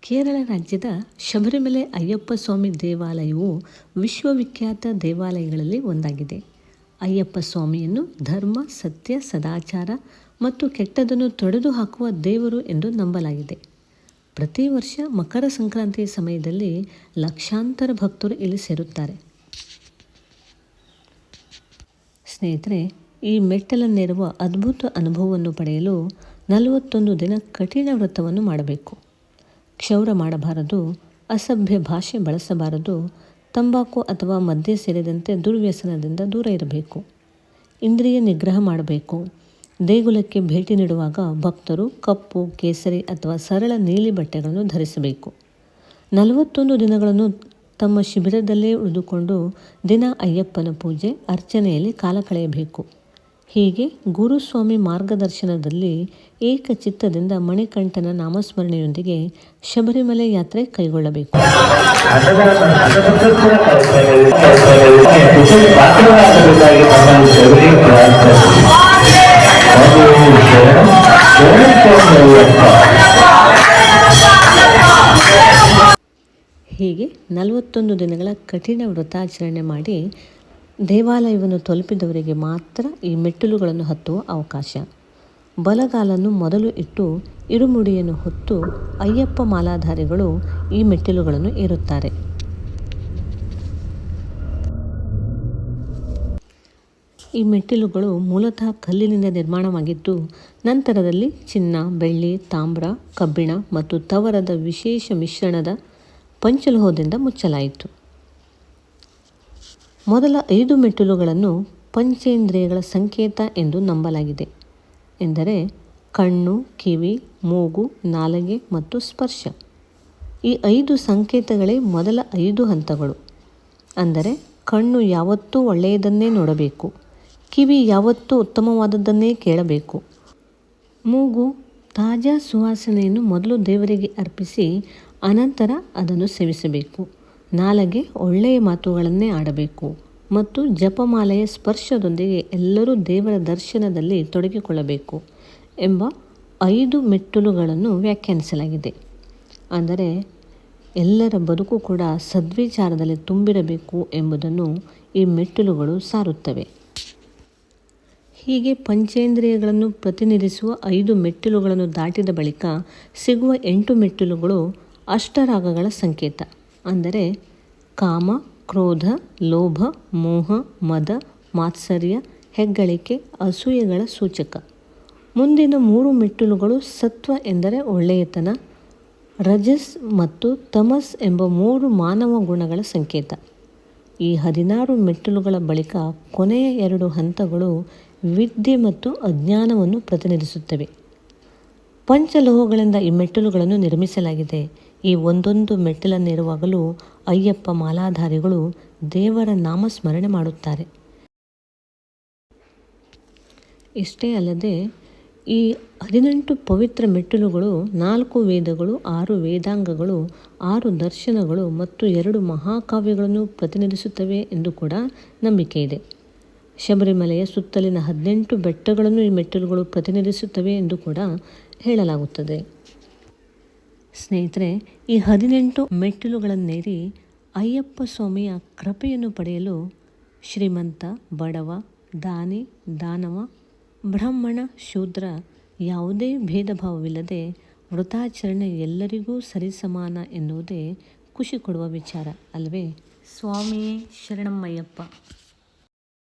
ಕೇರಳ ರಾಜ್ಯದ ಶಬರಿಮಲೆ ಅಯ್ಯಪ್ಪ ಸ್ವಾಮಿ ದೇವಾಲಯವು ವಿಶ್ವವಿಖ್ಯಾತ ದೇವಾಲಯಗಳಲ್ಲಿ ಒಂದಾಗಿದೆ. ಅಯ್ಯಪ್ಪ ಸ್ವಾಮಿಯನ್ನು ಧರ್ಮ, ಸತ್ಯ, ಸದಾಚಾರ ಮತ್ತು ಕೆಟ್ಟದನ್ನು ತೊಡೆದು ಹಾಕುವ ದೇವರು ಎಂದು ನಂಬಲಾಗಿದೆ. ಪ್ರತಿ ವರ್ಷ ಮಕರ ಸಂಕ್ರಾಂತಿ ಸಮಯದಲ್ಲಿ ಲಕ್ಷಾಂತರ ಭಕ್ತರು ಇಲ್ಲಿ ಸೇರುತ್ತಾರೆ. ಸ್ನೇಹಿತರೆ, ಈ ಮೆಟ್ಟಲನ್ನೇರುವ ಅದ್ಭುತ ಅನುಭವವನ್ನು ಪಡೆಯಲು ನಲವತ್ತೊಂದು ದಿನ ಕಠಿಣ ವ್ರತವನ್ನು ಮಾಡಬೇಕು. ಕ್ಷೌರ ಮಾಡಬಾರದು, ಅಸಭ್ಯ ಭಾಷೆ ಬಳಸಬಾರದು, ತಂಬಾಕು ಅಥವಾ ಮದ್ಯ ಸೇರಿದಂತೆ ದುರ್ವ್ಯಸನದಿಂದ ದೂರ ಇರಬೇಕು. ಇಂದ್ರಿಯ ನಿಗ್ರಹ ಮಾಡಬೇಕು. ದೇಗುಲಕ್ಕೆ ಭೇಟಿ ನೀಡುವಾಗ ಭಕ್ತರು ಕಪ್ಪು ಕೇಸರಿ ಅಥವಾ ಸರಳ ನೀಲಿ ಬಟ್ಟೆಗಳನ್ನು ಧರಿಸಬೇಕು ನಲವತ್ತೊಂದು ದಿನಗಳನ್ನು ತಮ್ಮ ಶಿಬಿರದಲ್ಲೇ ಉಳಿದುಕೊಂಡು ದಿನ ಅಯ್ಯಪ್ಪನ ಪೂಜೆ ಅರ್ಚನೆಯಲ್ಲಿ ಕಾಲ ಕಳೆಯಬೇಕು ಹೀಗೆ ಗುರುಸ್ವಾಮಿ ಮಾರ್ಗದರ್ಶನದಲ್ಲಿ ಏಕಚಿತ್ತದಿಂದ ಮಣಿಕಂಠನ ನಾಮಸ್ಮರಣೆಯೊಂದಿಗೆ ಶಬರಿಮಲೆ ಯಾತ್ರೆ ಕೈಗೊಳ್ಳಬೇಕು ಹೀಗೆ ನಲವತ್ತೊಂದು ದಿನಗಳ ಕಠಿಣ ವ್ರತಾಚರಣೆ ಮಾಡಿ ದೇವಾಲಯವನ್ನು ತಲುಪಿದವರಿಗೆ ಮಾತ್ರ ಈ ಮೆಟ್ಟಿಲುಗಳನ್ನು ಹತ್ತುವ ಅವಕಾಶ. ಬಲಗಾಲನ್ನು ಮೊದಲು ಇಟ್ಟು ಇರುಮುಡಿಯನ್ನು ಹೊತ್ತು ಅಯ್ಯಪ್ಪ ಮಾಲಾಧಾರಿಗಳು ಈ ಮೆಟ್ಟಿಲುಗಳನ್ನು ಏರುತ್ತಾರೆ. ಈ ಮೆಟ್ಟಿಲುಗಳು ಮೂಲತಃ ಕಲ್ಲಿನಿಂದ ನಿರ್ಮಾಣವಾಗಿದ್ದು, ನಂತರದಲ್ಲಿ ಚಿನ್ನ, ಬೆಳ್ಳಿ, ತಾಮ್ರ, ಕಬ್ಬಿಣ ಮತ್ತು ತವರದ ವಿಶೇಷ ಮಿಶ್ರಣದ ಪಂಚಲೋಹದಿಂದ ಮುಚ್ಚಲಾಯಿತು. ಮೊದಲ ಐದು ಮೆಟ್ಟಿಲುಗಳನ್ನು ಪಂಚೇಂದ್ರಿಯಗಳ ಸಂಕೇತ ಎಂದು ನಂಬಲಾಗಿದೆ, ಎಂದರೆ ಕಣ್ಣು, ಕಿವಿ, ಮೂಗು, ನಾಲಗೆ ಮತ್ತು ಸ್ಪರ್ಶ. ಈ ಐದು ಸಂಕೇತಗಳೇ ಮೊದಲ ಐದು ಹಂತಗಳು. ಅಂದರೆ ಕಣ್ಣು ಯಾವತ್ತೂ ಒಳ್ಳೆಯದನ್ನೇ ನೋಡಬೇಕು. ಕಿವಿ ಯಾವತ್ತೂ ಉತ್ತಮವಾದದ್ದನ್ನೇ ಕೇಳಬೇಕು. ಮೂಗು ತಾಜಾ ಸುವಾಸನೆಯನ್ನು ಮೊದಲು ದೇವರಿಗೆ ಅರ್ಪಿಸಿ, ಅನಂತರ ಅದನ್ನು ಸೇವಿಸಬೇಕು. ನಾಲಗೆ ಒಳ್ಳೆಯ ಮಾತುಗಳನ್ನೇ ಆಡಬೇಕು ಮತ್ತು ಜಪಮಾಲೆಯ ಸ್ಪರ್ಶದೊಂದಿಗೆ ಎಲ್ಲರೂ ದೇವರ ದರ್ಶನದಲ್ಲಿ ತೊಡಗಿಕೊಳ್ಳಬೇಕು ಎಂಬ ಐದು ಮೆಟ್ಟಲುಗಳನ್ನು ವ್ಯಾಖ್ಯಾನಿಸಲಾಗಿದೆ. ಅಂದರೆ, ಎಲ್ಲರ ಬದುಕು ಕೂಡ ಸದ್ವಿಚಾರದಲ್ಲಿ ತುಂಬಿರಬೇಕು ಎಂಬುದನ್ನು ಈ ಮೆಟ್ಟಿಲುಗಳು ಸಾರುತ್ತವೆ. ಹೀಗೆ ಪಂಚೇಂದ್ರಿಯಗಳನ್ನು ಪ್ರತಿನಿಧಿಸುವ ಐದು ಮೆಟ್ಟಿಲುಗಳನ್ನು ದಾಟಿದ ಬಳಿಕ ಸಿಗುವ ಎಂಟು ಮೆಟ್ಟಿಲುಗಳು ಅಷ್ಟರಾಗಗಳ ಸಂಕೇತ. ಅಂದರೆ ಕಾಮ, ಕ್ರೋಧ, ಲೋಭ, ಮೋಹ, ಮದ, ಮಾತ್ಸರ್ಯ, ಹೆಗ್ಗಳಿಕೆ, ಅಸೂಯೆಗಳ ಸೂಚಕ. ಮುಂದಿನ ಮೂರು ಮೆಟ್ಟಿಲುಗಳು ಸತ್ವ ಎಂದರೆ ಒಳ್ಳೆಯತನ, ರಜಸ್ ಮತ್ತು ತಮಸ್ ಎಂಬ ಮೂರು ಮಾನವ ಗುಣಗಳ ಸಂಕೇತ. ಈ ಹದಿನಾರು ಮೆಟ್ಟಿಲುಗಳ ಬಳಿಕ ಕೊನೆಯ ಎರಡು ಹಂತಗಳು ವಿದ್ಯೆ ಮತ್ತು ಅಜ್ಞಾನವನ್ನು ಪ್ರತಿನಿಧಿಸುತ್ತವೆ. ಪಂಚಲೋಹಗಳಿಂದ ಈ ಮೆಟ್ಟಿಲುಗಳನ್ನು ನಿರ್ಮಿಸಲಾಗಿದೆ. ಈ ಒಂದೊಂದು ಮೆಟ್ಟಿಲನ್ನೇರುವಾಗಲೂ ಅಯ್ಯಪ್ಪ ಮಾಲಾಧಾರಿಗಳು ದೇವರ ನಾಮಸ್ಮರಣೆ ಮಾಡುತ್ತಾರೆ. ಇಷ್ಟೇ ಅಲ್ಲದೆ, ಈ ಹದಿನೆಂಟು ಪವಿತ್ರ ಮೆಟ್ಟಿಲುಗಳು, ನಾಲ್ಕು ವೇದಗಳು, ಆರು ವೇದಾಂಗಗಳು, ಆರು ದರ್ಶನಗಳು ಮತ್ತು ಎರಡು ಮಹಾಕಾವ್ಯಗಳನ್ನು ಪ್ರತಿನಿಧಿಸುತ್ತವೆ ಎಂದು ಕೂಡ ನಂಬಿಕೆ ಇದೆ. ಶಬರಿಮಲೆಯ ಸುತ್ತಲಿನ ಹದಿನೆಂಟು ಬೆಟ್ಟಗಳನ್ನು ಈ ಮೆಟ್ಟಿಲುಗಳು ಪ್ರತಿನಿಧಿಸುತ್ತವೆ ಎಂದು ಕೂಡ ಹೇಳಲಾಗುತ್ತದೆ. ಸ್ನೇಹಿತರೆ, ಈ ಹದಿನೆಂಟು ಮೆಟ್ಟಿಲುಗಳನ್ನೇರಿ ಅಯ್ಯಪ್ಪ ಸ್ವಾಮಿಯ ಕೃಪೆಯನ್ನು ಪಡೆಯಲು ಶ್ರೀಮಂತ ಬಡವ, ದಾನಿ, ದಾನವ, ಬ್ರಾಹ್ಮಣ, ಶೂದ್ರ ಯಾವುದೇ ಭೇದ ಭಾವವಿಲ್ಲದೆ ವೃತಾಚರಣೆ ಎಲ್ಲರಿಗೂ ಸರಿಸಮಾನ ಎನ್ನುವುದೇ ಖುಷಿ ಕೊಡುವ ವಿಚಾರ ಅಲ್ವೇ? ಸ್ವಾಮಿ ಶರಣಮ್ಮಯ್ಯಪ್ಪ.